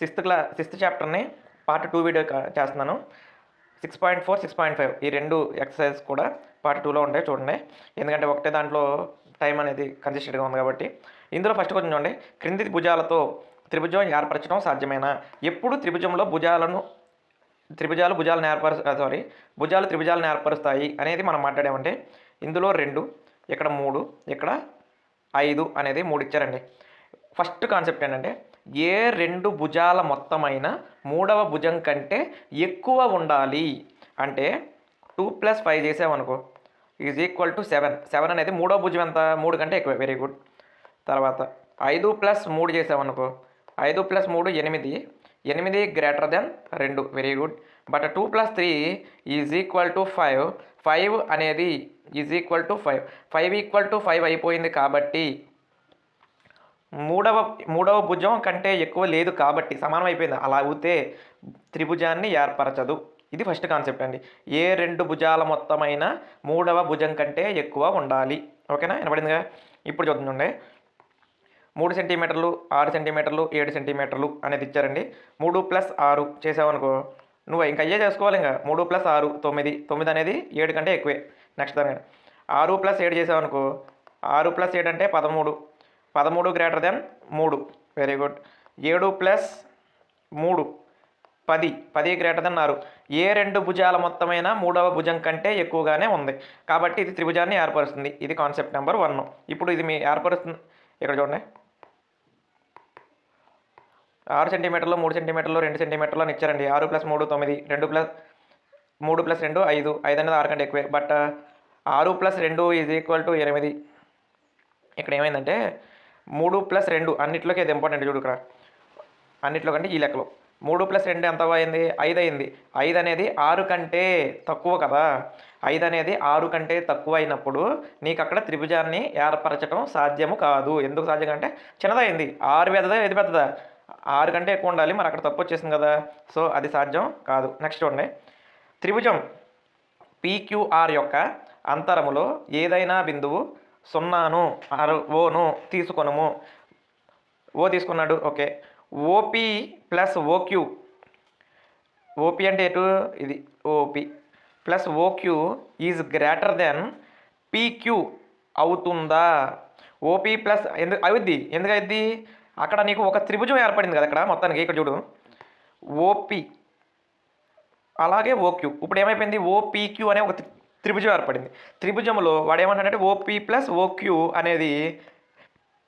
Sixth class sixth చాప్టర్ని part two video చేస్తున్నాను. Six point four six point five ఈ రెండు ఎక్సర్సైజ్ కూడా పార్ట్ టూలో ఉంటాయి చూడండి. ఎందుకంటే ఒకటే దాంట్లో టైం అనేది కన్సిస్టెంట్గా ఉంది కాబట్టి. ఇందులో ఫస్ట్ కొంచెం చూడండి. క్రింది భుజాలతో త్రిభుజం ఏర్పరచడం సాధ్యమేనా? ఎప్పుడు త్రిభుజంలో భుజాలను త్రిభుజాలు భుజాలను ఏర్పరు సారీ భుజాలు త్రిభుజాలను ఏర్పరుస్తాయి అనేది మనం మాట్లాడామంటే ఇందులో రెండు ఇక్కడ మూడు ఇక్కడ ఐదు అనేది మూడు ఇచ్చారండి. ఫస్ట్ కాన్సెప్ట్ ఏంటంటే ఏ రెండు భుజాల మొత్తమైన మూడవ భుజం కంటే ఎక్కువ ఉండాలి? అంటే two plus five చేసామనుకో is equal to seven seven అనేది మూడో భుజం ఎంత? మూడు కంటే ఎక్కువ. వెరీ గుడ్ తర్వాత ఐదు ప్లస్ మూడు చేసామనుకో ఐదు ప్లస్ మూడు ఎనిమిది. ఎనిమిది గ్రేటర్ దెన్ రెండు. Very good but two plus three is equal to five five అనేది is equal to five five equal to five అయిపోయింది కాబట్టి మూడవ మూడవ భుజం కంటే ఎక్కువ లేదు కాబట్టి సమానం అయిపోయింది అలా అవుతే త్రిభుజాన్ని ఏర్పరచదు. ఇది ఫస్ట్ కాన్సెప్ట్ అండి. ఏ రెండు భుజాల మొత్తమైన మూడవ భుజం కంటే ఎక్కువ ఉండాలి. ఓకేనా? వినపడిందిగా? ఇప్పుడు చూద్దాం మూడు సెంటీమీటర్లు ఆరు సెంటీమీటర్లు ఏడు సెంటీమీటర్లు అనేది ఇచ్చారండి. మూడు ప్లస్ ఆరు చేసావనుకో నువ్వు ఇంకా అయ్యే చేసుకోవాలి ఇంకా. మూడు ప్లస్ ఆరు తొమ్మిది. తొమ్మిది అనేది ఏడు కంటే ఎక్కువే. నెక్స్ట్ దాని ఆరు ప్లస్ ఏడు చేసావనుకో ఆరు ప్లస్ ఏడు అంటే పదమూడు. పదమూడు గ్రేటర్ దెన్ మూడు. వెరీ గుడ్ ఏడు ప్లస్ మూడు పది. పది గ్రేటర్ దెన్ ఆరు. ఏ రెండు భుజాల మొత్తమైన మూడవ భుజం కంటే ఎక్కువగానే ఉంది. కాబట్టి ఇది త్రిభుజాన్ని ఏర్పరుస్తుంది. ఇది కాన్సెప్ట్ నెంబర్ వన్ ఇప్పుడు ఇది మీ ఏర్పరుస్తుంది. ఇక్కడ చూడండి. ఆరు సెంటీమీటర్లు మూడు సెంటీమీటర్లు రెండు సెంటీమీటర్లు అని ఇచ్చారండి. ఆరు ప్లస్ మూడు తొమ్మిది. రెండు ప్లస్ మూడు ప్లస్ రెండు ఐదు. ఐదు అనేది ఆరు కంటే ఎక్కువే. బట్ ఆరు ప్లస్ రెండు ఈజ్ ఈక్వల్ టు ఎనిమిది. ఇక్కడ ఏమైందంటే మూడు ప్లస్ రెండు అన్నిట్లోకి ఇది ఇంపార్టెంట్ చూడు ఇక్కడ. అన్నిట్లో కంటే ఈ లెక్కలో. మూడు ప్లస్ రెండు ఎంత అయింది ఐదు అయింది. ఐదు అనేది ఆరు కంటే తక్కువ కదా. ఐదు అనేది ఆరు కంటే తక్కువ అయినప్పుడు నీకు అక్కడ త్రిభుజాన్ని ఏర్పరచడం సాధ్యము కాదు. ఎందుకు సాధ్యం అంటే చిన్నదైంది ఆరు పెద్దదా? ఇది పెద్దదా? ఆరు కంటే ఎక్కువ ఉండాలి. మరి అక్కడ తప్పు వచ్చేసింది కదా. సో అది సాధ్యం కాదు. నెక్స్ట్ చూడండి. త్రిభుజం పీక్యూఆర్ యొక్క అంతరములో ఏదైనా బిందువు సున్నాను ఆరు ఓను తీసుకొనము. ఓ తీసుకున్నాడు okay. OP plus OQ. OP అంటే ఎటు? ఇది OP. Plus OQ is greater than PQ అవుతుందా? ఓపీ ప్లస్ ఎందుకు అవుద్ది. ఎందుకు అవుద్ది? అక్కడ నీకు ఒక త్రిభుజం ఏర్పడింది కదా అక్కడ మొత్తానికి ఇక్కడ చూడు. ఓపీ. అలాగే ఓక్యూ. ఇప్పుడు ఏమైపోయింది? ఓపీక్యూ అనే ఒక త్రిభుజం ఏర్పడింది. త్రిభుజంలో వాడు ఏమంటాడంటే O P plus O Q అనేది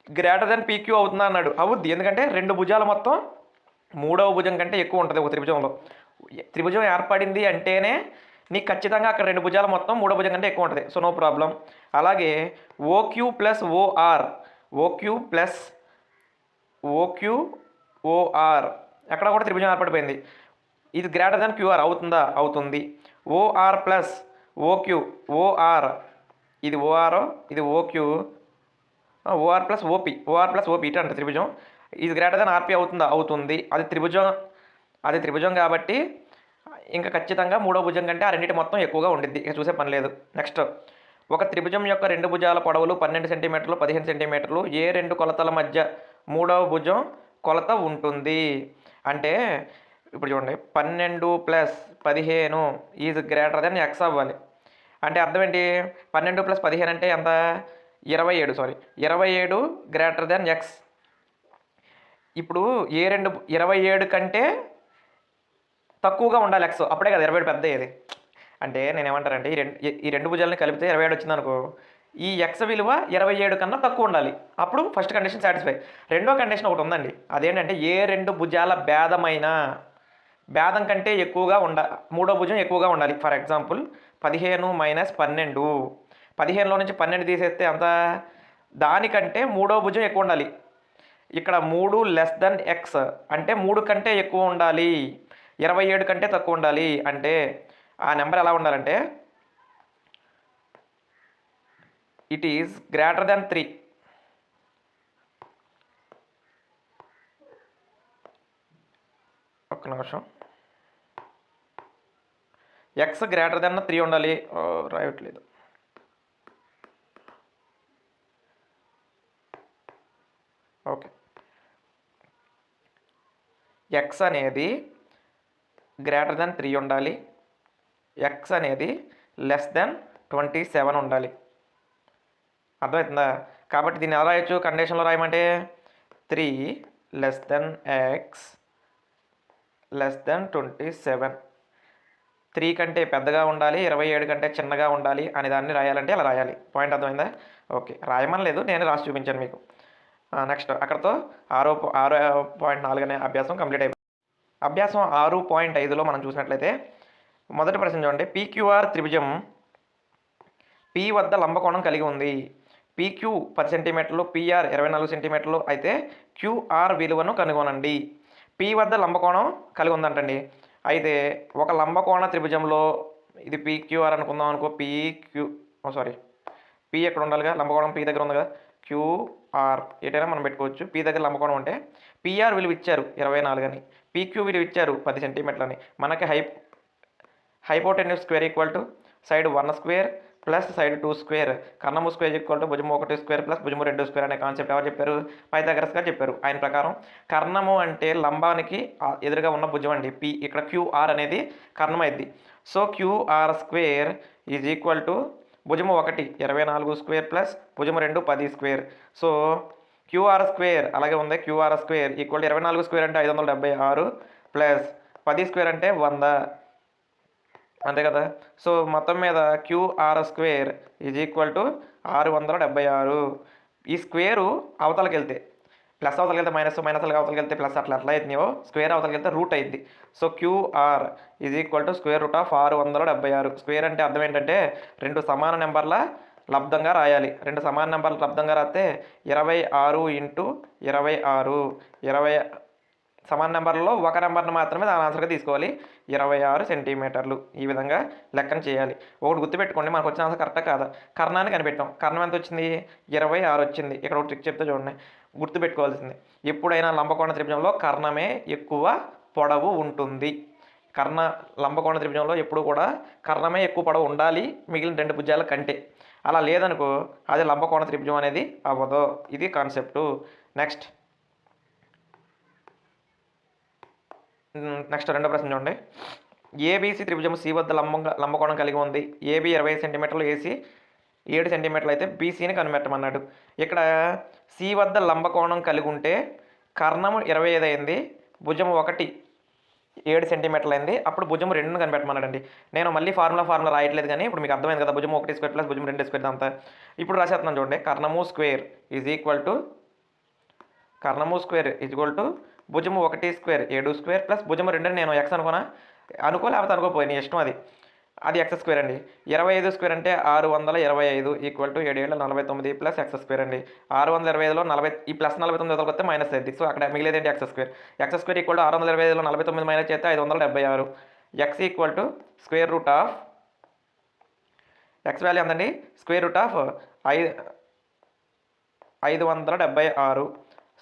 గ్రేటర్ దెన్ పీక్యూ అవుతుందా అన్నాడు. అవుద్ది. ఎందుకంటే రెండు భుజాల మొత్తం మూడవ భుజం కంటే ఎక్కువ ఉంటుంది ఒక త్రిభుజంలో. త్రిభుజం ఏర్పడింది అంటేనే నీకు ఖచ్చితంగా అక్కడ రెండు భుజాల మొత్తం మూడో భుజం కంటే ఎక్కువ ఉంటుంది. సో నో ప్రాబ్లం అలాగే OQ plus OR OQ plus OQ OR అక్కడ కూడా త్రిభుజం ఏర్పడిపోయింది. ఇది గ్రేటర్ దెన్ క్యూఆర్ అవుతుందా? అవుతుంది. ఓఆర్ ప్లస్ ఓక్యూ ఓఆర్ ఇది ఓఆర్ ఇది OQ OR plus OP OR plus OP ఇటు అంటే త్రిభుజం. ఇది గ్రేటర్ దాన్ ఆర్పి అవుతుందా? అవుతుంది. అది త్రిభుజం అది త్రిభుజం కాబట్టి ఇంకా ఖచ్చితంగా మూడో భుజం కంటే ఆ రెండింటి మొత్తం ఎక్కువగా ఉండిద్ది. ఇక చూసే పని లేదు. నెక్స్ట్ ఒక త్రిభుజం యొక్క రెండు భుజాల పొడవులు పన్నెండు సెంటీమీటర్లు పదిహేను సెంటీమీటర్లు. ఏ రెండు కొలతల మధ్య మూడవ భుజం కొలత ఉంటుంది? అంటే ఇప్పుడు చూడండి పన్నెండు ప్లస్ పదిహేను ఈజ్ గ్రేటర్ దెన్ ఎక్స్ అవ్వాలి. అంటే అర్థం ఏంటి? పన్నెండు ప్లస్ పదిహేను అంటే ఎంత? ఇరవై ఏడు సారీ. ఇరవై ఏడు గ్రేటర్ దెన్ ఎక్స్. ఇప్పుడు ఏ రెండు ఇరవై ఏడు కంటే తక్కువగా ఉండాలి ఎక్స్. అప్పుడే కదా ఇరవై ఏడు పెద్ద ఏది అంటే నేను ఏమంటారంటే ఈ రెండు ఈ రెండు భుజాలని కలిపితే ఇరవై ఏడు వచ్చింది అనుకో ఈ ఎక్స్ విలువ ఇరవై ఏడు కన్నా తక్కువ ఉండాలి. అప్పుడు ఫస్ట్ కండిషన్ సాటిస్ఫై. రెండో కండిషన్ ఒకటి ఉందండి. అదేంటంటే ఏ రెండు భుజాల భేదమైన భేదం కంటే ఎక్కువగా ఉండ మూడో భుజం ఎక్కువగా ఉండాలి. ఫర్ ఎగ్జాంపుల్ పదిహేను మైనస్ పన్నెండు. పదిహేనులో నుంచి పన్నెండు తీసేస్తే అంత దానికంటే మూడో భుజం ఎక్కువ ఉండాలి. ఇక్కడ మూడు లెస్ దెన్ ఎక్స్ అంటే మూడు కంటే ఎక్కువ ఉండాలి. ఇరవై ఏడు కంటే తక్కువ ఉండాలి. అంటే ఆ నెంబర్ ఎలా ఉండాలంటే it is greater than three ఒక్క నిమిషం. ఎక్స్ గ్రేటర్ దెన్ త్రీ ఉండాలి. ఓ, రాయట్లేదు. ఓకే. ఎక్స్ అనేది గ్రేటర్ దెన్ త్రీ ఉండాలి. ఎక్స్ అనేది లెస్ దెన్ ట్వంటీ సెవెన్ ఉండాలి. అర్థమవుతుందా? కాబట్టి దీన్ని ఎలా రాయొచ్చు? కండిషన్లో రాయమంటే three less than x less than twenty seven three కంటే పెద్దగా ఉండాలి ఇరవై ఏడు కంటే చిన్నగా ఉండాలి అనే దాన్ని రాయాలంటే అలా రాయాలి. పాయింట్ అర్థమైందా? ఓకే రాయమని లేదు నేను రాసి చూపించాను మీకు. నెక్స్ట్ అక్కడతో ఆరో ఆరో పాయింట్ నాలుగు అనే అభ్యాసం కంప్లీట్ అయిపోయింది అభ్యాసం ఆరు పాయింట్ ఐదులో మనం చూసినట్లయితే మొదటి ప్రశ్న చూడండి. పీక్యూఆర్ త్రిభుజం పి వద్ద లంబకోణం కలిగి ఉంది. పీక్యూ పది సెంటీమీటర్లు పిఆర్ ఇరవై నాలుగు సెంటీమీటర్లు అయితే క్యూఆర్ విలువను కనుగొనండి. పి వద్ద లంబకోణం కలిగి ఉందంటండి. అయితే ఒక లంబకోణ త్రిభుజంలో ఇది పీక్యూఆర్ అనుకుందాం అనుకో పీక్యూ సారీ పి ఎక్కడ ఉండాలిగా? లంబకోణం పీ దగ్గర ఉంది కదా క్యూఆర్ ఏటైనా మనం పెట్టుకోవచ్చు. పి దగ్గర లంబకోణం ఉంటే పిఆర్ విలువ ఇచ్చారు ఇరవై నాలుగు అని. పీక్యూ విలువ ఇచ్చారు పది సెంటీమీటర్లని. మనకి high hypotenuse square equal to side one square plus side two square. కన్నము square equal to భుజము ఒకటి స్క్వేర్ ప్లస్ భుజము రెండు స్క్వేర్ అనే కాన్సెప్ట్ ఎవరు చెప్పారు? పైథాగరస్ గారు చెప్పారు ఆయన ప్రకారం. కర్ణము అంటే లంబానికి ఎదురుగా ఉన్న భుజం అండి. పి ఇక్కడ క్యూఆర్ అనేది కర్ణం అయింది so QR square is equal to భుజము ఒకటి ఇరవై నాలుగు స్క్వేర్ ప్లస్ భుజము రెండు పది స్క్వేర్. సో క్యూఆర్ స్క్వేర్ అలాగే ఉంది. క్యూఆర్ స్క్వేర్ ఈక్వల్ ఇరవై నాలుగు స్క్వేర్ అంటే ఐదు వందల డెబ్బై ఆరు ప్లస్ పది స్క్వేర్ అంటే వంద. అంతే కదా? సో మొత్తం మీద QR square is equal to ఆరు వందల డెబ్బై ఆరు. ఈ స్క్వేరు అవతలకి వెళ్తే ప్లస్ అవతలకి వెళ్తే మైనస్ మైనస్ అవతలకి వెళ్తే ప్లస్ అట్లా అట్లా అవుతుందో స్క్వేర్ అవతలకి వెళ్తే రూట్ అయింది. So QR is equal to square root of ఆరు వందల డెబ్బై ఆరు. స్క్వేర్ అంటే అర్థం ఏంటంటే రెండు సమాన నెంబర్ల లబ్ధంగా రాయాలి. రెండు సమాన నెంబర్ల లబ్ధంగా రాస్తే ఇరవై ఆరు ఇంటూ ఇరవై ఆరు. ఇరవై సమాన నెంబర్లలో ఒక నెంబర్ని మాత్రమే దాని ఆన్సర్గా తీసుకోవాలి. ఇరవై ఆరు సెంటీమీటర్లు ఈ విధంగా లెక్కన చేయాలి. ఒకటి గుర్తుపెట్టుకోండి మనకు వచ్చిన ఆన్సర్ కరెక్టా కాదా? కర్ణాన్ని కనిపెట్టాం. కర్ణం ఎంత వచ్చింది? ఇరవై ఆరు వచ్చింది. ఇక్కడ ఒక ట్రిక్ చెప్తే చూడండి. గుర్తుపెట్టుకోవాల్సింది. ఎప్పుడైనా లంబకోణ త్రిభుజంలో కర్ణమే ఎక్కువ పొడవు ఉంటుంది. కర్ణ లంబకోణ త్రిభుజంలో ఎప్పుడు కూడా కర్ణమే ఎక్కువ పొడవు ఉండాలి మిగిలిన రెండు భుజాల కంటే. అలా లేదనుకో అది లంబకోణ త్రిభుజం అనేది అవ్వదు. ఇది కాన్సెప్టు నెక్స్ట్ నెక్స్ట్ రెండో ప్రశ్న చూడండి. ఏబీసీ త్రిభుజం సి వద్ద లంబంగా లంబకోణం కలిగి ఉంది. ఏబీ ఇరవై సెంటీమీటర్లు ఏసీ ఏడు సెంటీమీటర్లు అయితే బీసీని కనిపెట్టమన్నాడు. ఇక్కడ సి వద్ద లంబకోణం కలిగి ఉంటే కర్ణము ఇరవై ఐదు అయింది భుజం ఒకటి ఏడు సెంటీమీటర్లు అయింది అప్పుడు భుజం రెండు కనిపెట్టమన్నాడండి. నేను మళ్ళీ ఫార్ములా ఫార్ములా రాయట్లేదు కానీ ఇప్పుడు మీకు అర్థమైంది కదా భుజం ఒకటి స్క్వేర్ ప్లస్ భుజం రెండు స్క్వేర్ అంతా ఇప్పుడు రాసేస్తున్నాను చూడండి కర్ణము స్క్వేర్ ఈజ్ ఈక్వల్ టు కర్ణము స్క్వేర్ ఈజ్ ఈక్వల్ టు భుజము ఒకటి స్క్వేర్ ఏడు స్క్వేర్ ప్లస్ భుజము రెండు నేను ఎక్స్ అనుకోనా? అనుకో లేకపోతే అనుకోపోయి నీ ఇష్టం అది. అది ఎక్స్ స్క్వేర్ అండి. ఇరవై ఐదు స్క్వేర్ అంటే ఆరు వందల ఇరవై ఐదు ఈక్వల్ టు ఏడు ఏళ్ళ నలభై తొమ్మిది ప్లస్ ఎక్స్ స్క్వేర్ అండి. ఆరు వందల ఇరవై ఐదులో నలభై ఈ ప్లస్ నలభై తొమ్మిది వస్తే మైనస్ అయింది సో అక్కడ మిగిలేదు ఏంటి? X square. X square equal to ఆరు వందల ఇరవై ఐదులో నలభై తొమ్మిది మైనస్ చేస్తే ఐదు వందల డెబ్బై ఆరు. X equal to square root of x value ఎంతండి? స్క్వేర్ రూట్ ఆఫ్ ఐదు ఐదు వందల డెబ్బై ఆరు.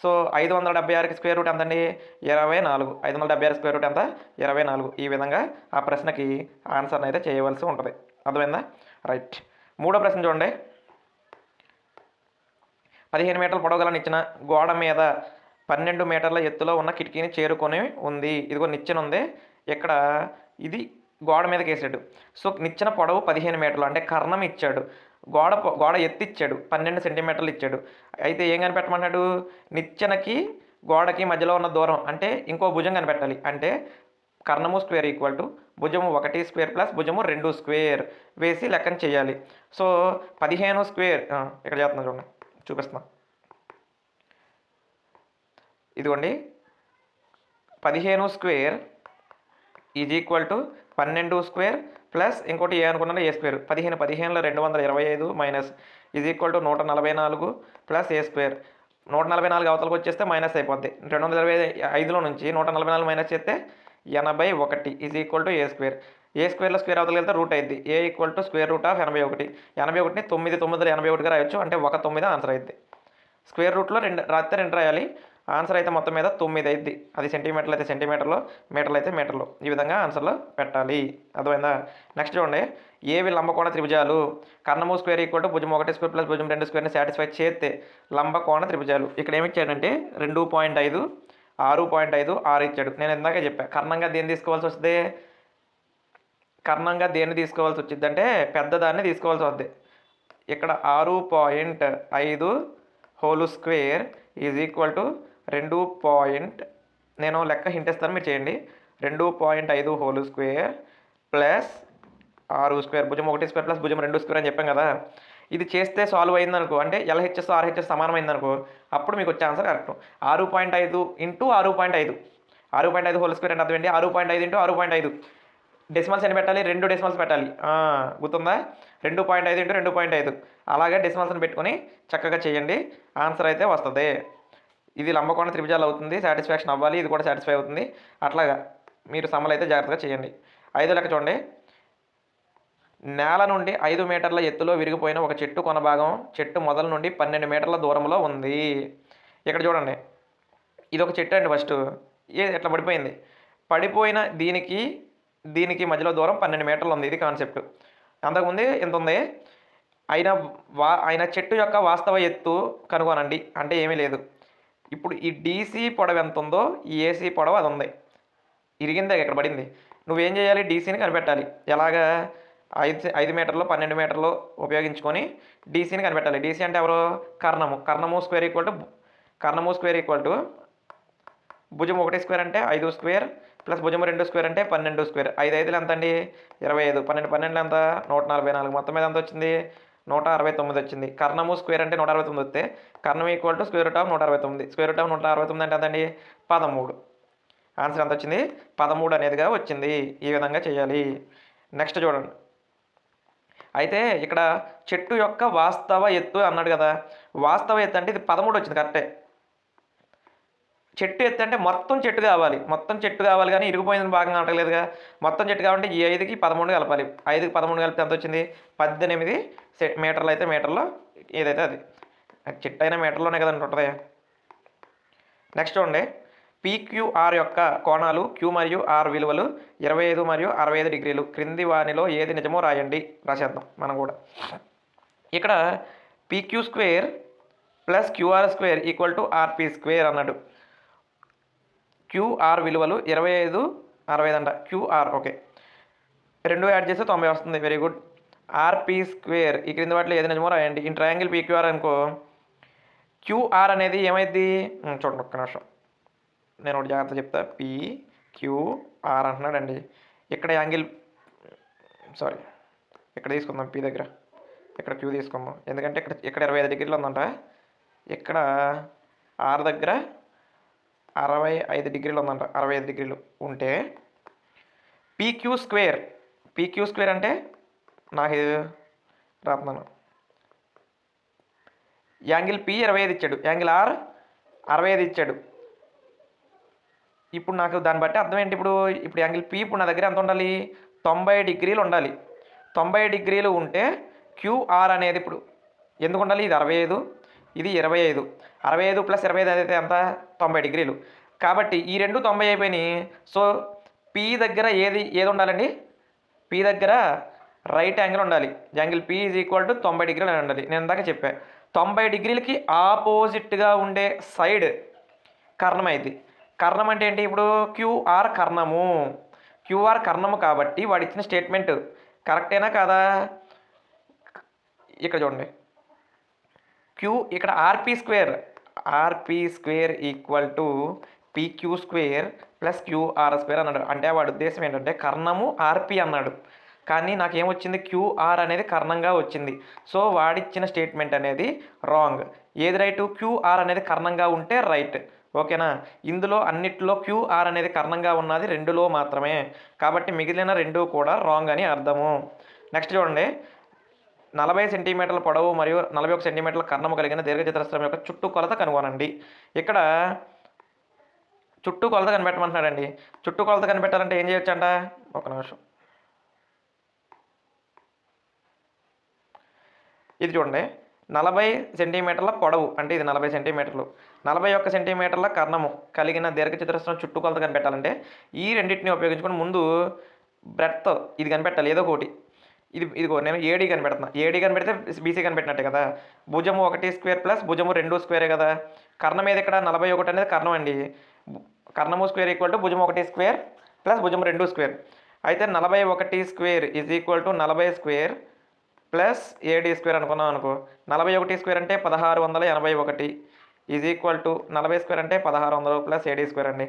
సో ఐదు వందల డెబ్బై ఆరుకి స్క్వేర్ రూట్ ఎంతండి? ఇరవై నాలుగు. ఐదు వందల డెబ్బై ఆరు స్క్వేర్ రూట్ ఎంత? ఇరవై నాలుగు. ఈ విధంగా ఆ ప్రశ్నకి ఆన్సర్ని అయితే చేయవలసి ఉంటుంది. అర్థమైందా? రైట్. మూడో ప్రశ్న చూడండి. పదిహేను మీటర్ల పొడవు గల గోడ మీద పన్నెండు మీటర్ల ఎత్తులో ఉన్న కిటికీని చేరుకొని ఉంది. ఇదిగో నిచ్చెన ఉంది. ఇక్కడ ఇది గోడ మీదకి వేసాడు సో నిచ్చెన పొడవు పదిహేను మీటర్లు. అంటే కర్ణం ఇచ్చాడు. గోడ గోడ ఎత్తు ఇచ్చాడు పన్నెండు సెంటీమీటర్లు ఇచ్చాడు. అయితే ఏం కనిపెట్టమన్నాడు నిచ్చెనకి గోడకి మధ్యలో ఉన్న దూరం అంటే ఇంకో భుజం కనిపెట్టాలి. అంటే కర్ణము స్క్వేర్ ఈక్వల్ టు భుజము ఒకటి స్క్వేర్ ప్లస్ భుజము రెండు స్క్వేర్ వేసి లెక్కన చేయాలి. సో పదిహేను స్క్వేర్ ఇక్కడ చేస్తున్నా చూడండి. చూపిస్తున్నా. ఇదిగోండి. పదిహేను స్క్వేర్ ఈజ్ ఈక్వల్ టు పన్నెండు స్క్వేర్ ప్లస్ ఇంకోటి ఏ అనుకున్నాను? A square. పదిహేను పదిహేనులో రెండు వందల ఇరవై ఐదు మైనస్ ఈజ్ ఈక్వల్ టు నూట నలభై నాలుగు ప్లస్ ఏ స్క్వేర్. నూట నలభై నాలుగు అవతలకు వచ్చేస్తే మైనస్ అయిపోద్ది. రెండు వందల ఇరవై ఐదులో నుంచి నూట నలభై నాలుగు మైనస్ చేస్తే ఎనభై ఒకటి is equal to A square. A స్క్వేర్లో square అవతలకి వెళ్తే రూట్ అయింది A equal to square root of ఎనభై ఒకటి. ఎనభై ఒకటిని తొమ్మిది తొమ్మిది ఎనభై ఒకటిగా రాయొచ్చు. అంటే ఒక తొమ్మిది ఆన్సర్ అయింది స్క్వేర్ రూట్లో రెండు రాస్తే రెండు రాయాలి. ఆన్సర్ అయితే మొత్తం మీద తొమ్మిది అయింది అది సెంటీమీటర్లు అయితే సెంటీమీటర్లు మీటర్లు అయితే మీటర్లు ఈ విధంగా ఆన్సర్లో పెట్టాలి. అర్థమైందా? నెక్స్ట్ చూడండి. ఏవి లంబకోణ త్రిభుజాలు. కర్ణము స్క్వేర్ ఈక్వల్ టు భుజం ఒకటి స్క్వేర్ ప్లస్ భుజం రెండు స్క్వేర్ని సాటిస్ఫై చేస్తే లంబకోణ త్రిభుజాలు. ఇక్కడ ఏమి ఇచ్చాడంటే రెండు పాయింట్ ఐదు ఆరు పాయింట్ ఐదు ఆరు ఇచ్చాడు. నేను ఇందాక చెప్పాను కర్ణంగా దేన్ని తీసుకోవాల్సి వస్తుంది? కర్ణంగా దేన్ని తీసుకోవాల్సి వచ్చింది అంటే పెద్దదాన్ని తీసుకోవాల్సి వస్తుంది. ఇక్కడ ఆరు పాయింట్ ఐదు whole square is equal to రెండు పాయింట్ నేను లెక్క హింటేస్తాను మీరు చేయండి. రెండు పాయింట్ ఐదు హోల్ స్క్వేర్ ప్లస్ ఆరు స్క్వేర్ భుజం ఒకటి స్క్వేర్ ప్లస్ భుజం రెండు స్క్వేర్ అని చెప్పాం కదా. ఇది చేస్తే సాల్వ్ అయిందనుకో అంటే ఎల్హెచ్ఎస్ ఆర్హెచ్ఎస్ సమానమైందనుకో అప్పుడు మీకు వచ్చే ఆన్సర్ కరెక్ట్ ఆరు పాయింట్ ఐదు ఇంటూ ఆరు పాయింట్ ఐదు. ఆరు పాయింట్ ఐదు హోల్ స్క్వేర్ అంటే అర్థం ఏంటి? ఆరు పాయింట్ ఐదు ఇంటూ ఆరు పాయింట్ ఐదు. డెసిమల్స్ ఎన్ని పెట్టాలి? రెండు డెసిమల్స్ పెట్టాలి. గుర్తుందా? రెండు పాయింట్ ఐదు ఇంటూ రెండు పాయింట్ ఐదు. అలాగే డెసిమల్స్ని పెట్టుకొని చక్కగా చేయండి. ఆన్సర్ అయితే వస్తుంది. ఇది లంబకోణ త్రిభుజాలు అవుతుంది. సాటిస్ఫాక్షన్ అవ్వాలి. ఇది కూడా సాటిస్ఫై అవుతుంది. అట్లాగా మీరు సమ్మలు అయితే జాగ్రత్తగా చేయండి. ఐదు లెక్క చూడండి. నేల నుండి ఐదు మీటర్ల ఎత్తులో విరిగిపోయిన ఒక చెట్టు కొన భాగం చెట్టు మొదల నుండి పన్నెండు మీటర్ల దూరంలో ఉంది. ఇక్కడ చూడండి. ఇది ఒక చెట్టు అండి ఫస్ట్. ఏ ఎట్లా పడిపోయింది? పడిపోయిన దీనికి దీనికి మధ్యలో దూరం పన్నెండు మీటర్లు ఉంది ఇది కాన్సెప్ట్. అంతకుముందు ఎంత ఉంది ఆయన వా ఆయన చెట్టు యొక్క వాస్తవ ఎత్తు కనుగొనండి. అంటే ఏమీ లేదు. ఇప్పుడు ఈ డీసీ పొడవు ఎంత ఉందో ఈ ఏసీ పొడవు అది ఉంది ఇరిగిందే ఇక్కడ పడింది. నువ్వేం చేయాలి? డీసీని కనిపెట్టాలి. ఎలాగా? ఐదు ఐదు మీటర్లు పన్నెండు మీటర్లు ఉపయోగించుకొని డీసీని కనిపెట్టాలి. డీసీ అంటే ఎవరు? కర్ణము. కర్ణము స్క్వేర్ ఈక్వల్ టు కర్ణము స్క్వేర్ ఈక్వల్ టు భుజం ఒకటి స్క్వేర్ అంటే ఐదు స్క్వేర్ ప్లస్ భుజం రెండు స్క్వేర్ అంటే పన్నెండు స్క్వేర్. ఐదు ఐదులు ఎంత అండి? ఇరవై ఐదు. పన్నెండు పన్నెండు ఎంత? నూట నలభై నాలుగు. మొత్తం మీద ఎంత వచ్చింది? నూట అరవై తొమ్మిది వచ్చింది. కర్ణము స్క్వేర్ అంటే నూట అరవై తొమ్మిది వస్తే కర్ణం equal to square root of నూట అరవై తొమ్మిది. స్క్వేర్ రూట్ ఆఫ్ నూట అరవై తొమ్మిది అంటే ఎంతండి? పదమూడు. ఆన్సర్ ఎంత వచ్చింది? పదమూడు అనేదిగా వచ్చింది. ఈ విధంగా చేయాలి. నెక్స్ట్ చూడండి. అయితే ఇక్కడ చెట్టు యొక్క వాస్తవ ఎత్తు అన్నాడు కదా. వాస్తవ ఎత్తు అంటే ఇది పదమూడు వచ్చింది కరెక్టే. చెట్టు ఎత్తు అంటే మొత్తం చెట్టు కావాలి. మొత్తం చెట్టు కావాలి కానీ ఇరిగిపోయింది భాగం అంటలేదుగా మొత్తం చెట్టు కావాలంటే ఈ ఐదుకి పదమూడు కలపాలి. ఐదుకి పదమూడు కలిపితే ఎంత వచ్చింది? పద్దెనిమిది మీటర్లు అయితే మీటర్లో ఏదైతే అది. అది చెట్టు అయినా మీటర్లోనే కదండి ఉంటుంది నెక్స్ట్ చూడండి. పీక్యూఆర్ యొక్క కోణాలు క్యూ మరియు ఆర్ విలువలు ఇరవై ఐదు మరియు అరవై ఐదు డిగ్రీలు. క్రింది వానిలో ఏది నిజమో రాయండి. రాసేద్దాం మనం కూడా. ఇక్కడ PQ square plus QR square equal to RP square అన్నాడు. క్యూఆర్ విలువలు ఇరవై ఐదు అరవై ఐదు అంట. QR okay. రెండు యాడ్ చేస్తే తొంభై వస్తుంది. వెరీ గుడ్ ఆర్పీ స్క్వేర్ ఈ క్రింది వాటిలో ఏది నిజమో రాయండి. ఈ ట్రయాంగిల్ పీక్యూఆర్ అనుకో. క్యూఆర్ అనేది ఏమైంది చూడండి ఒక్క నిమిషం. నేను ఒకటి జాగ్రత్త చెప్తా. పి క్యూఆర్ అంటున్నాడండి. ఇక్కడ యాంగిల్ సారీ ఇక్కడ తీసుకుందాం పి దగ్గర. ఇక్కడ క్యూ తీసుకుందాం. ఎందుకంటే ఇక్కడ ఇక్కడ ఇరవై ఐదు డిగ్రీలు ఉందంట. ఇక్కడ ఆర్ దగ్గర అరవై ఐదు డిగ్రీలు ఉందంట. అరవై ఐదు డిగ్రీలు ఉంటే పీక్యూ స్క్వేర్. పీక్యూ స్క్వేర్ అంటే నాకు ఇది యాంగిల్ పి ఇరవై ఐదు ఇచ్చాడు. యాంగిల్ ఆర్ అరవై ఐదు ఇచ్చాడు. ఇప్పుడు నాకు దాన్ని బట్టి అర్థం ఏంటి? ఇప్పుడు ఇప్పుడు యాంగిల్ పి ఇప్పుడు నా దగ్గర ఎంత ఉండాలి? తొంభై డిగ్రీలు ఉండాలి. తొంభై డిగ్రీలు ఉంటే క్యూఆర్ అనేది ఇప్పుడు ఎందుకు ఉండాలి? ఇది అరవై ఐదు ఇది ఇరవై ఐదు. అరవై ఐదు ప్లస్ ఇరవై ఐదు అయితే ఎంత? తొంభై డిగ్రీలు. కాబట్టి ఈ రెండు తొంభై అయిపోయినాయి. సో పి దగ్గర ఏది ఏది ఉండాలండి? పి దగ్గర రైట్ యాంగిల్ ఉండాలి. Angle P is equal to తొంభై డిగ్రీలు అని ఉండాలి. నేను ఇందాక చెప్పా. తొంభై డిగ్రీలకి ఆపోజిట్గా ఉండే సైడ్ కర్ణం అయింది కర్ణం అంటే ఏంటి? ఇప్పుడు క్యూఆర్ కర్ణము. క్యూఆర్ కర్ణము కాబట్టి వాడు ఇచ్చిన స్టేట్మెంట్ కరెక్టేనా కాదా? ఇక్కడ చూడండి. క్యూ ఇక్కడ RP square RP square equal to PQ square plus QR square అన్నాడు. అంటే వాడి ఉద్దేశం ఏంటంటే కర్ణము ఆర్పి అన్నాడు. కానీ నాకేమొచ్చింది? క్యూఆర్ అనేది కర్ణంగా వచ్చింది. సో వాడిచ్చిన స్టేట్మెంట్ అనేది రాంగ్ ఏది రైట్? క్యూఆర్ అనేది కర్ణంగా ఉంటే రైట్ ఓకేనా? ఇందులో అన్నిట్లో క్యూఆర్ అనేది కర్ణంగా ఉన్నది రెండులో మాత్రమే. కాబట్టి మిగిలిన రెండు కూడా రాంగ్ అని అర్థము. నెక్స్ట్ చూడండి. నలభై సెంటీమీటర్ల పొడవు మరియు నలభై ఒక సెంటీమీటర్ల కర్ణము కలిగిన దీర్ఘచతురస్రం యొక్క చుట్టూ కొలత కనుగొనండి. ఇక్కడ చుట్టూ కొలత కనిపెట్టమంటున్నాడండి. చుట్టూ కొలత కనిపెట్టాలంటే ఏం చేయొచ్చంట? ఒక నిమిషం. ఇది చూడండి. నలభై సెంటీమీటర్ల పొడవు అంటే ఇది నలభై సెంటీమీటర్లు. నలభై ఒక్క సెంటీమీటర్ల కర్ణము కలిగిన దీర్ఘచతురస్రం చుట్టూ కొలత కనిపెట్టాలంటే ఈ రెండింటిని ఉపయోగించుకొని ముందు బ్రెడ్త్ ఇది కనిపెట్టాలి. ఏదో ఒకటి. ఇది ఇదిగో నేను ఏడీ కనిపెడుతున్నా. ఏడీ కనిపెడితే బీసీ కనిపెట్టినట్టే కదా. భుజము ఒకటి స్క్వేర్ ప్లస్ భుజము రెండు స్క్వేరే కదా. కర్ణం ఏది ఇక్కడ? నలభై ఒకటి అనేది కర్ణం అండి. కర్ణము స్క్వేర్ ఈక్వల్ టు భుజం ఒకటి స్క్వేర్ ప్లస్ భుజం రెండు స్క్వేర్. అయితే నలభై ఒకటి స్క్వేర్ ఈజ్ ఈక్వల్ టు నలభై స్క్వేర్ ప్లస్ ఏడి స్క్వేర్ అనుకున్నాం అనుకో. నలభై ఒకటి స్క్వేర్ అంటే పదహారు వందల ఎనభై ఒకటి. ఈజ్ ఈక్వల్ టు నలభై స్క్వేర్ అంటే పదహారు వందలు ప్లస్ ఏడి స్క్వేర్ అండి.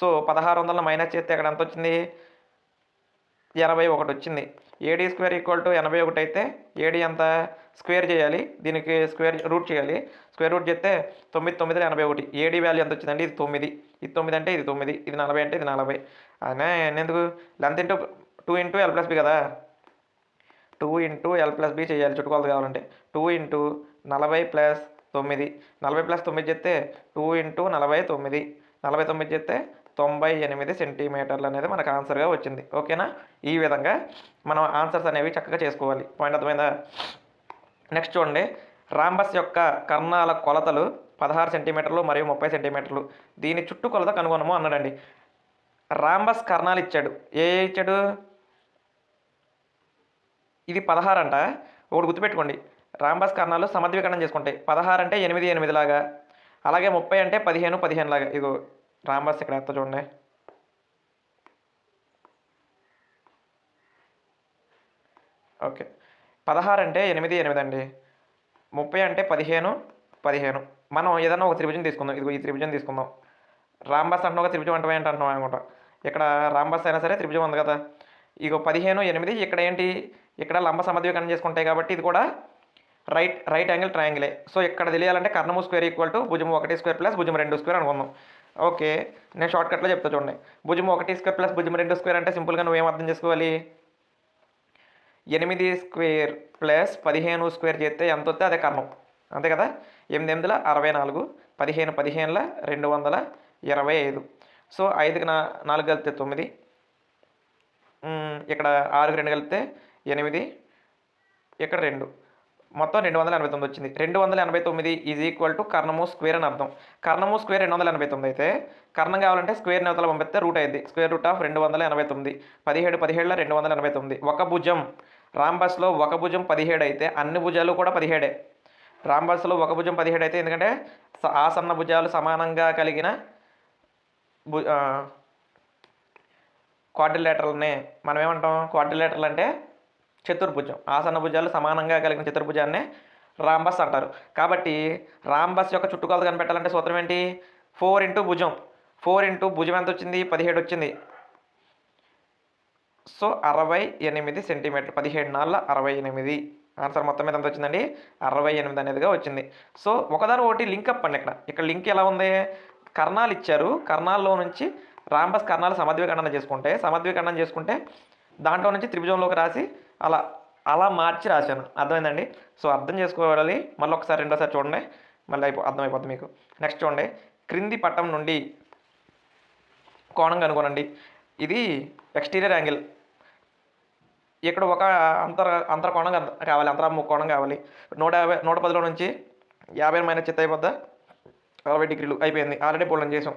సో పదహారు వందలను మైనస్ చేస్తే అక్కడ ఎంత వచ్చింది? ఎనభై ఒకటి వచ్చింది. ఏడీ స్క్వేర్ ఈక్వల్ టు ఎనభై ఒకటి అయితే ఏడీ ఎంత స్క్వేర్ చేయాలి? దీనికి స్క్వేర్ రూట్ చేయాలి. స్క్వేర్ రూట్ చేస్తే తొమ్మిది తొమ్మిది ఎనభై ఒకటి. ఏడీ వాల్యూ ఎంత వచ్చిందండి? ఇది తొమ్మిది. ఇది తొమ్మిది అంటే ఇది తొమ్మిది. ఇది నలభై అంటే ఇది నలభై. అనే ఎందుకు? Length into two into L plus B కదా? Two into L plus B చేయాలి. చుట్టుకొలత కావాలంటే. టూ ఇంటూ నలభై ప్లస్ తొమ్మిది. నలభై ప్లస్ తొమ్మిది చెప్తే టూ ఇంటూ నలభై తొమ్మిది. నలభై తొమ్మిది చెప్తే తొంభై ఎనిమిది సెంటీమీటర్లు అనేది మనకు ఆన్సర్గా వచ్చింది. ఓకేనా? ఈ విధంగా మనం ఆన్సర్స్ అనేవి చక్కగా చేసుకోవాలి. పాయింట్ అర్థమైందా? నెక్స్ట్ చూడండి. రాంబస్ యొక్క కర్ణాల కొలతలు పదహారు సెంటీమీటర్లు మరియు ముప్పై సెంటీమీటర్లు. దీని చుట్టూ కొలత కనుగొనము అన్నాడండి. రాంబస్ కర్ణాలు ఇచ్చాడు. ఏ ఇచ్చాడు? ఇది పదహారు అంట. ఒకటి గుర్తుపెట్టుకోండి. రాంబస్ కర్ణాలు సమద్వికరణం చేసుకుంటాయి. పదహారు అంటే ఎనిమిది ఎనిమిది లాగా. అలాగే ముప్పై అంటే పదిహేను పదిహేను లాగా. ఇగో రాంబస్ ఇక్కడ ఎత్త చూడండి. ఓకే. పదహారు అంటే ఎనిమిది ఎనిమిది అండి. ముప్పై అంటే పదిహేను పదిహేను. మనం ఏదైనా ఒక త్రిభుజం తీసుకుందాం. ఇదిగో ఈ త్రిభుజం తీసుకుందాం. రాంబస్ అంటున్నావు ఒక త్రిభుజం అంటే ఏంటి అనుకుంటా. ఇక్కడ రాంబస్ అయినా సరే త్రిభుజం ఉంది కదా. ఇగో పదిహేను ఎనిమిది ఇక్కడ ఏంటి? ఇక్కడ లంబ సమద్వీకరణం చేసుకుంటాయి కాబట్టి ఇది కూడా రైట్ రైట్ యాంగిల్ ట్రయాంగిలే. సో ఇక్కడ తెలియాలంటే కర్ణము స్క్వేర్ ఈక్వల్ టు భుజం ఒకటి స్క్వేర్ ప్లస్ భుజం రెండు స్క్వేర్ అనుకుందాం. ఓకే నేను షార్ట్ కట్లో చెప్తా చూడండి. భుజం ఒకటి స్క్వేర్ ప్లస్ భుజం రెండు స్క్వేర్ అంటే సింపుల్గా నువ్వేం అర్థం చేసుకోవాలి? ఎనిమిది స్క్వేర్ ప్లస్ పదిహేను స్క్వేర్ చేస్తే ఎంత వస్తే అదే కర్ణం. అంతే కదా? ఎనిమిది ఎనిమిదిల అరవై నాలుగు పదిహేను పదిహేనుల రెండు వందల ఇరవై ఐదు. సో ఐదుకి నా నాలుగు కలిపితే తొమ్మిది. ఇక్కడ ఆరుకి రెండు కలిపితే ఎనిమిది. ఇక్కడ రెండు. మొత్తం రెండు వందల ఎనభై తొమ్మిది వచ్చింది. రెండు వందల ఎనభై తొమ్మిది ఈజ్ ఈక్వల్ టు కర్ణము స్క్వేర్ అని అర్థం. కర్ణము స్క్వేర్ రెండు వందల ఎనభై తొమ్మిది అయితే కర్ణం కావాలంటే స్క్వేర్ నెవతల పంపిస్తే రూట్ అయింది. స్క్వేర్ రూట్ ఆఫ్ రెండు వందల ఎనభై తొమ్మిది. పదిహేడు పదిహేడులో రెండు వందల ఎనభై తొమ్మిది. ఒక భుజం. రాంబస్లో ఒక భుజం పదిహేడు అయితే అన్ని భుజాలు కూడా పదిహేడే. రాంబస్లో ఒక భుజం పదిహేడు అయితే ఎందుకంటే ఆసన్న ఆ సన్న భుజాలు సమానంగా కలిగిన భు క్వాడ్రిలేటరల్ని మనం ఏమంటాం? క్వాడ్రిలేటరల్ అంటే చతుర్భుజం. ఆసన భుజాలు సమానంగా కలిగిన చతుర్భుజాన్నే రాంబస్ అంటారు. కాబట్టి రాంబస్ యొక్క చుట్టుకొలత కనిపెట్టాలంటే సూత్రం ఏంటి? ఫోర్ ఇంటూ భుజం. ఫోర్ ఇంటూ భుజం ఎంత వచ్చింది? పదిహేడు వచ్చింది. సో అరవై ఎనిమిది సెంటీమీటర్. పదిహేడు నాళ్ళ అరవై ఎనిమిది. ఆన్సర్ మొత్తం మీద ఎంత వచ్చిందండి? అరవై ఎనిమిది అనేదిగా వచ్చింది. సో ఒకదాని ఒకటి లింక్ అప్ అండి ఇక్కడ. ఇక్కడ లింక్ ఎలా ఉంది? కర్ణాలు ఇచ్చారు. కర్ణాల్లో నుంచి రాంబస్ కర్ణాలు సమద్వికరణం చేసుకుంటే సమద్వికరణం చేసుకుంటే దాంట్లో నుంచి త్రిభుజంలోకి రాసి అలా అలా మార్చి రాశాను. అర్థమైందండి? సో అర్థం చేసుకోవాలి. మళ్ళీ ఒకసారి రెండోసారి చూడండి. మళ్ళీ అయిపో అర్థమైపోతుంది మీకు. నెక్స్ట్ చూడండి. క్రింది పట్టం నుండి కోణం కనుగొనండి ఇది ఎక్స్టీరియర్ యాంగిల్. ఇక్కడ ఒక అంతర అంతర కోణం కావాలి అంతర కోణం కావాలి. నూట యాభై నూట పదిలో నుంచి యాభై మైనస్ చిత్త అయిపోద్దా? అరవై డిగ్రీలు అయిపోయింది. ఆల్రెడీ పోలం చేసాం.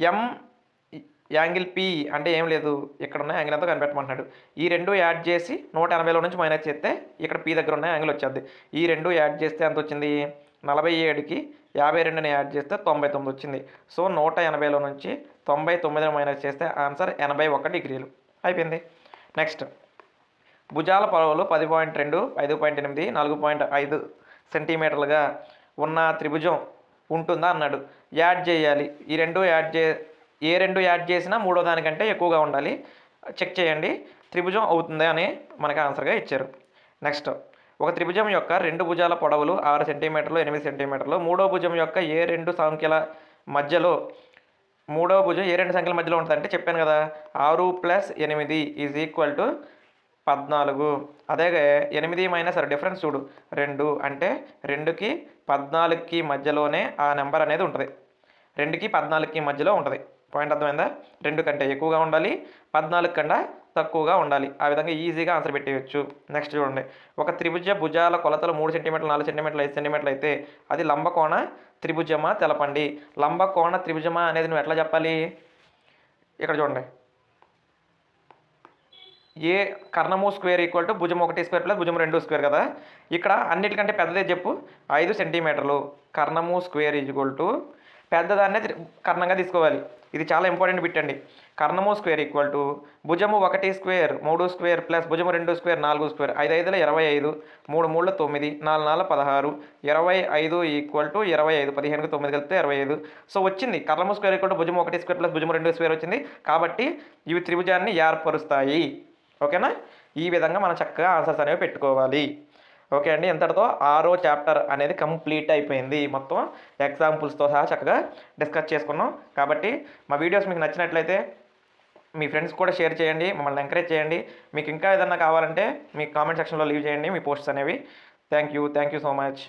ఎం యాంగిల్ పి అంటే ఏం లేదు. ఇక్కడ ఉన్న యాంగిల్ అంతా కనిపెట్టమంటున్నాడు. ఈ రెండు యాడ్ చేసి నూట ఎనభైలో నుంచి మైనస్ చేస్తే ఇక్కడ పి దగ్గర ఉన్న యాంగిల్ వచ్చేది ఈ రెండు యాడ్ చేస్తే ఎంత వచ్చింది? నలభై ఏడుకి యాభై రెండుని యాడ్ చేస్తే తొంభై తొమ్మిది వచ్చింది. సో నూట ఎనభైలో నుంచి తొంభై తొమ్మిదిని మైనస్ చేస్తే ఆన్సర్ ఎనభై ఒక డిగ్రీలు. అయిపోయింది. నెక్స్ట్ భుజాల పొడవులు పది పాయింట్ రెండు ఐదు పాయింట్ ఎనిమిది నాలుగు పాయింట్ ఐదు సెంటీమీటర్లుగా ఉన్న త్రిభుజం ఉంటుందా? అన్నాడు. యాడ్ చేయాలి. ఈ రెండు యాడ్ చే ఏ రెండు యాడ్ చేసినా మూడో దానికంటే ఎక్కువగా ఉండాలి. చెక్ చేయండి. త్రిభుజం అవుతుందా అని మనకు ఆన్సర్గా ఇచ్చారు. నెక్స్ట్ ఒక త్రిభుజం యొక్క రెండు భుజాల పొడవులు ఆరు సెంటీమీటర్లు ఎనిమిది సెంటీమీటర్లు మూడో భుజం యొక్క ఏ రెండు సంఖ్యల మధ్యలో మూడో భుజం ఏ రెండు సంఖ్యల మధ్యలో ఉంటుందంటే చెప్పాను కదా. ఆరు ప్లస్ ఎనిమిది ఈజ్ ఈక్వల్ టు పద్నాలుగు. అదే ఎనిమిది మైనస్ డిఫరెన్స్ చూడు. రెండు అంటే రెండుకి పద్నాలుగుకి మధ్యలోనే ఆ నెంబర్ అనేది ఉంటుంది. రెండుకి పద్నాలుగుకి మధ్యలో ఉంటుంది. పాయింట్ అర్థమైందా? రెండు కంటే ఎక్కువగా ఉండాలి పద్నాలుగు కన్నా తక్కువగా ఉండాలి. ఆ విధంగా ఈజీగా ఆన్సర్ పెట్టేయచ్చు. నెక్స్ట్ చూడండి. ఒక త్రిభుజ భుజాల కొలతలు మూడు సెంటీమీటర్లు నాలుగు సెంటీమీటర్లు ఐదు సెంటీమీటర్లు అయితే అది లంబకోణ త్రిభుజమా తెలపండి. లంబకోణ త్రిభుజమా అనేది నువ్వు ఎట్లా చెప్పాలి? ఇక్కడ చూడండి. ఏ కర్ణము స్క్వేర్ ఈక్వల్ టు భుజం ఒకటి స్క్వేర్ ప్లస్ భుజం రెండు స్క్వేర్ కదా? ఇక్కడ అన్నిటికంటే పెద్దదే చెప్పు? ఐదు సెంటీమీటర్లు. కర్ణము స్క్వేర్ ఈక్వల్ టు పెద్దదాన్నే కర్ణంగా తీసుకోవాలి. ఇది చాలా ఇంపార్టెంట్ పెట్టండి కర్ణము స్క్వేర్ ఈక్వల్ టు భుజము ఒకటి స్క్వేర్ మూడు స్క్వేర్ ప్లస్ భుజము రెండు స్క్వేర్ నాలుగు స్క్వేర్ ఐదు ఐదుల ఇరవై ఐదు మూడు మూడుల తొమ్మిది నాలుగు నాలుగు పదహారు ఇరవై ఐదు ఈక్వల్ టు ఇరవై ఐదు పదిహేనుకి తొమ్మిది కలిపితే ఇరవై ఐదు. సో వచ్చింది. కర్ణము స్క్వేర్ ఈక్వల్ టు భుజము ఒకటి స్క్వేర్ ప్లస్ భుజము రెండు స్క్వేర్ వచ్చింది. కాబట్టి ఇవి త్రిభుజాన్ని ఏర్పరుస్తాయి. ఓకేనా? ఈ విధంగా మనం చక్కగా ఆన్సర్స్ అనేవి పెట్టుకోవాలి. ఓకే అండి ఎంతటితో? ఆరో చాప్టర్ అనేది కంప్లీట్ అయిపోయింది. మొత్తం ఎగ్జాంపుల్స్తో సహా చక్కగా డిస్కస్ చేసుకున్నాం. కాబట్టి మా వీడియోస్ మీకు నచ్చినట్లయితే మీ ఫ్రెండ్స్ కూడా షేర్ చేయండి మమ్మల్ని ఎంకరేజ్ చేయండి. మీకు ఇంకా ఏదన్నా కావాలంటే మీ కామెంట్ సెక్షన్లో లీవ్ చేయండి మీ పోస్ట్స్ అనేవి. Thank you thank you so much.